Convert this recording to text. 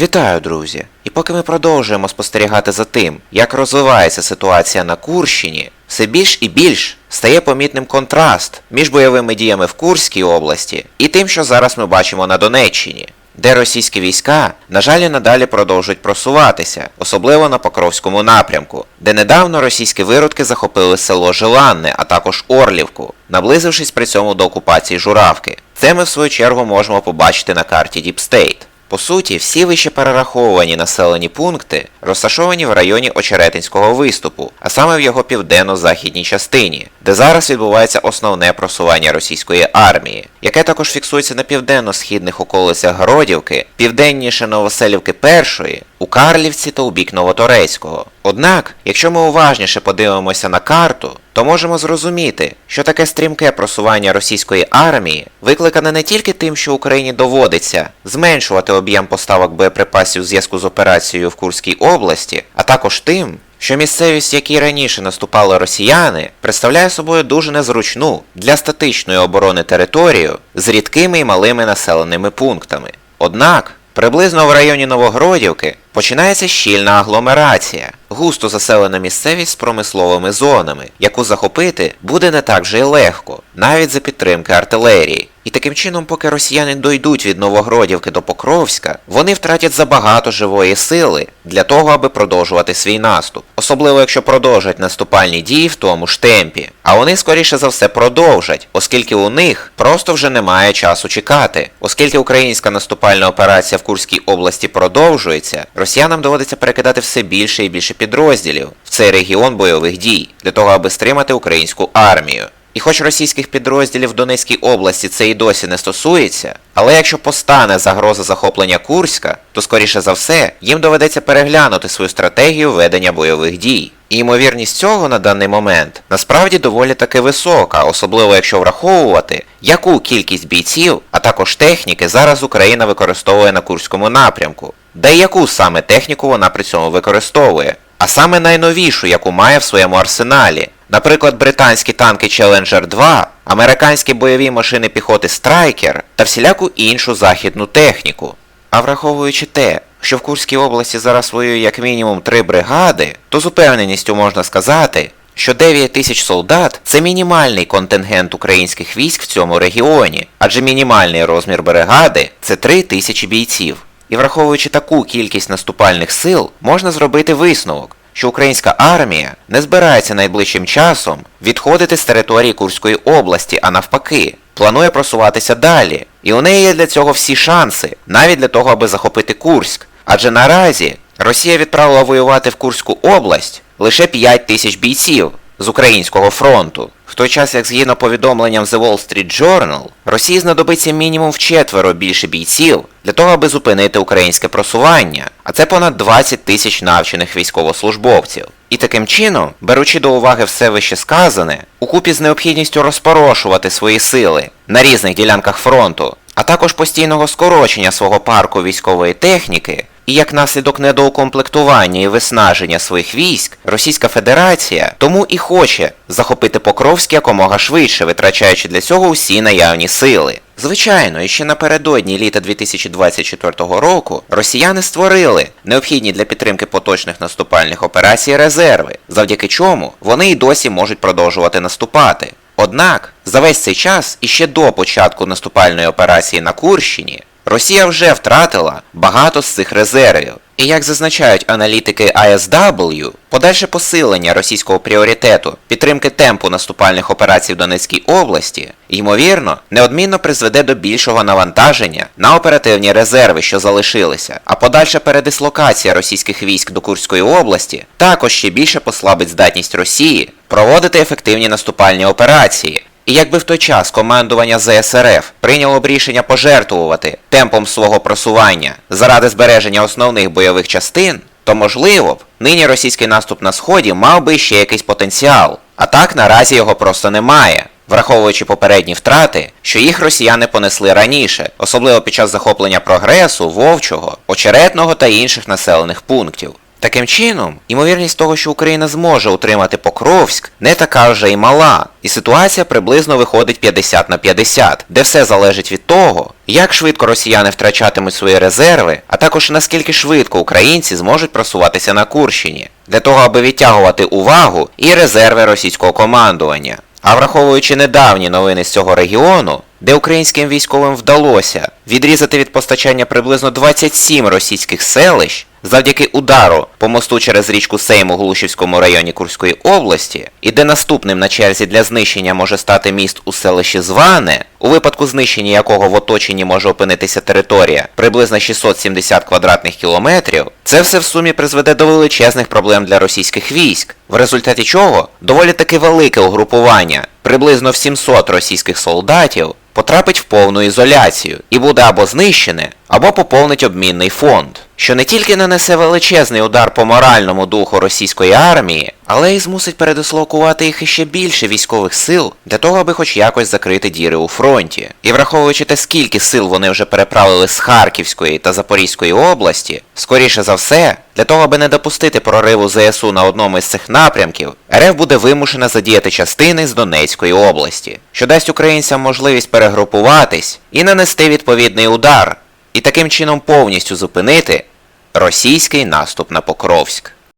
Вітаю, друзі! І поки ми продовжуємо спостерігати за тим, як розвивається ситуація на Курщині, все більш і більш стає помітним контраст між бойовими діями в Курській області і тим, що зараз ми бачимо на Донеччині, де російські війська, на жаль, надалі продовжують просуватися, особливо на Покровському напрямку, де недавно російські виродки захопили село Желанне, а також Орлівку, наблизившись при цьому до окупації Журавки. Це ми в свою чергу можемо побачити на карті State. По суті, всі вище перераховані населені пункти розташовані в районі Очеретинського виступу, а саме в його південно-західній частині, де зараз відбувається основне просування російської армії, яке також фіксується на південно-східних околицях Городівки, південніше Новоселівки Першої, у Карлівці та у бік Новоторецького. Однак, якщо ми уважніше подивимося на карту, то можемо зрозуміти, що таке стрімке просування російської армії викликане не тільки тим, що Україні доводиться зменшувати об'єм поставок боєприпасів в зв'язку з операцією в Курській області, а також тим, що місцевість, якій раніше наступали росіяни, представляє собою дуже незручну для статичної оборони територію з рідкими і малими населеними пунктами. Однак, приблизно в районі Новогродівки починається щільна агломерація, густо заселена місцевість з промисловими зонами, яку захопити буде не так же й легко, навіть за підтримки артилерії. І таким чином, поки росіяни дойдуть від Новогродівки до Покровська, вони втратять забагато живої сили для того, аби продовжувати свій наступ. Особливо якщо продовжать наступальні дії в тому ж темпі. А вони скоріше за все продовжать, оскільки у них просто вже немає часу чекати. Оскільки українська наступальна операція в Курській області продовжується, росіянам доводиться перекидати все більше і більше підрозділів в цей регіон бойових дій для того, аби стримати українську армію. І хоч російських підрозділів в Донецькій області це і досі не стосується, але якщо постане загроза захоплення Курська, то скоріше за все їм доведеться переглянути свою стратегію ведення бойових дій. І ймовірність цього на даний момент насправді доволі таки висока, особливо якщо враховувати, яку кількість бійців, а також техніки зараз Україна використовує на Курському напрямку, де яку саме техніку вона при цьому використовує, а саме найновішу, яку має в своєму арсеналі. Наприклад, британські танки Challenger 2, американські бойові машини піхоти Striker та всіляку іншу західну техніку. А враховуючи те, що в Курській області зараз воює як мінімум три бригади, то з упевненістю можна сказати, що 9 тисяч солдат це мінімальний контингент українських військ в цьому регіоні, адже мінімальний розмір бригади це 3 тисячі бійців. І враховуючи таку кількість наступальних сил, можна зробити висновок, що українська армія не збирається найближчим часом відходити з території Курської області, а навпаки, планує просуватися далі. І у неї є для цього всі шанси, навіть для того, аби захопити Курськ. Адже наразі Росія відправила воювати в Курську область лише 5 тисяч бійців з українського фронту. В той час, як згідно повідомленням The Wall Street Journal, Росії знадобиться мінімум вчетверо більше бійців для того, аби зупинити українське просування, а це понад 20 тисяч навчених військовослужбовців. І таким чином, беручи до уваги все вище сказане, укупі з необхідністю розпорошувати свої сили на різних ділянках фронту, а також постійного скорочення свого парку військової техніки, і як наслідок недоукомплектування і виснаження своїх військ, Російська Федерація тому і хоче захопити Покровськ якомога швидше, витрачаючи для цього усі наявні сили. Звичайно, ще напередодні літа 2024 року росіяни створили необхідні для підтримки поточних наступальних операцій резерви, завдяки чому вони й досі можуть продовжувати наступати. Однак, за весь цей час і ще до початку наступальної операції на Курщині, Росія вже втратила багато з цих резервів. І як зазначають аналітики ISW, подальше посилення російського пріоритету підтримки темпу наступальних операцій в Донецькій області, ймовірно, неодмінно призведе до більшого навантаження на оперативні резерви, що залишилися, а подальша передислокація російських військ до Курської області також ще більше послабить здатність Росії проводити ефективні наступальні операції. І якби в той час командування ЗСРФ прийняло б рішення пожертвувати темпом свого просування заради збереження основних бойових частин, то можливо б нині російський наступ на сході мав би ще якийсь потенціал. А так наразі його просто немає, враховуючи попередні втрати, що їх росіяни понесли раніше, особливо під час захоплення прогресу, вовчого, очеретного та інших населених пунктів. Таким чином, ймовірність того, що Україна зможе утримати Покровськ, не така вже й мала, і ситуація приблизно виходить 50 на 50, де все залежить від того, як швидко росіяни втрачатимуть свої резерви, а також наскільки швидко українці зможуть просуватися на Курщині, для того, аби відтягувати увагу і резерви російського командування. А враховуючи недавні новини з цього регіону, де українським військовим вдалося відрізати від постачання приблизно 27 російських селищ завдяки удару по мосту через річку Сейм у Глушівському районі Курської області, і де наступним на черзі для знищення може стати міст у селищі Зване, у випадку знищення якого в оточенні може опинитися територія приблизно 670 квадратних кілометрів, це все в сумі призведе до величезних проблем для російських військ, в результаті чого доволі таки велике угрупування, приблизно в 700 російських солдатів, потрапить в повну ізоляцію і буде або знищене, або поповнить обмінний фонд, що не тільки нанесе величезний удар по моральному духу російської армії, але й змусить передислокувати їх іще більше військових сил для того, аби хоч якось закрити діри у фронті. І враховуючи те, скільки сил вони вже переправили з Харківської та Запорізької області, скоріше за все, для того, аби не допустити прориву ЗСУ на одному із цих напрямків, РФ буде вимушена задіяти частини з Донецької області, що дасть українцям можливість перегрупуватись і нанести відповідний удар, і таким чином повністю зупинити російський наступ на Покровськ.